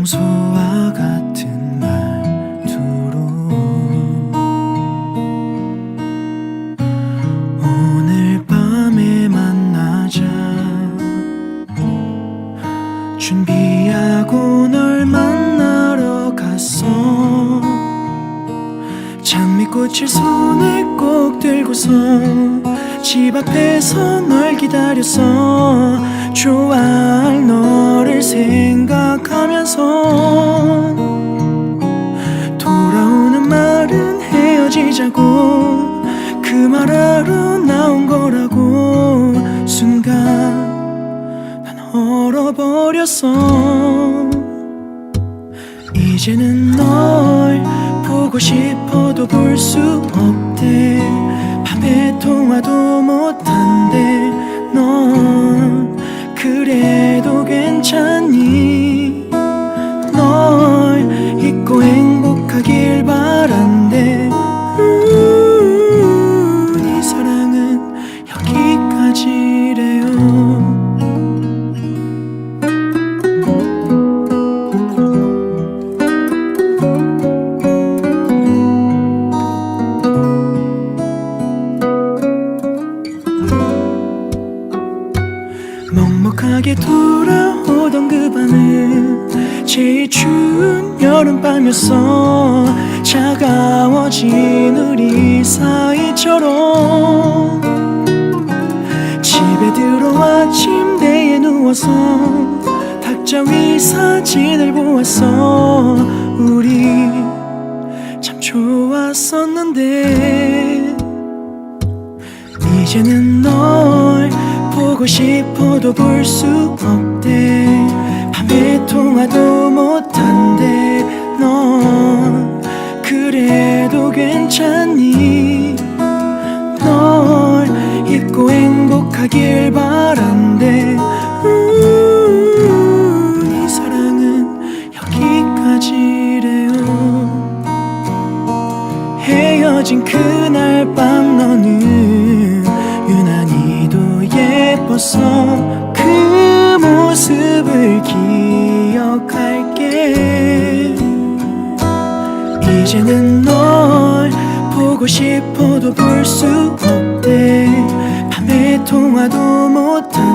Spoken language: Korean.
평소와 같은 말투로. 오늘 밤에 만나자. 준비하고 널 만나러 갔어. 장미꽃을 손에 꼭 들고서 집 앞에서 널 기다렸어. 좋아 헤어지자고 그 말하러 나온 거라고 순간 난 얼어버렸어. 이제는 널 보고 싶어도 볼 수 없대. 밤에 통화도 못한대 먹먹하게 돌아오던 그 밤은 제일 추운 여름밤이었어. 차가워진 우리 사이처럼. 집에 들어와 침대에 누워서 탁자 위 사진을 보았어. 우리 참 좋았었는데. 이제는 널 보고 싶어도 볼 수 없대. 밤에 통화도 못한대. 넌 그래도 괜찮니? 널 잊고 행복하길 바란대. 음, 이 사랑은 여기까지래요. 헤어진 그 예뻤어 그 모습을 기억할게. 이제는 널 보고 싶어도 볼 수 없대. 밤에 통화도 못한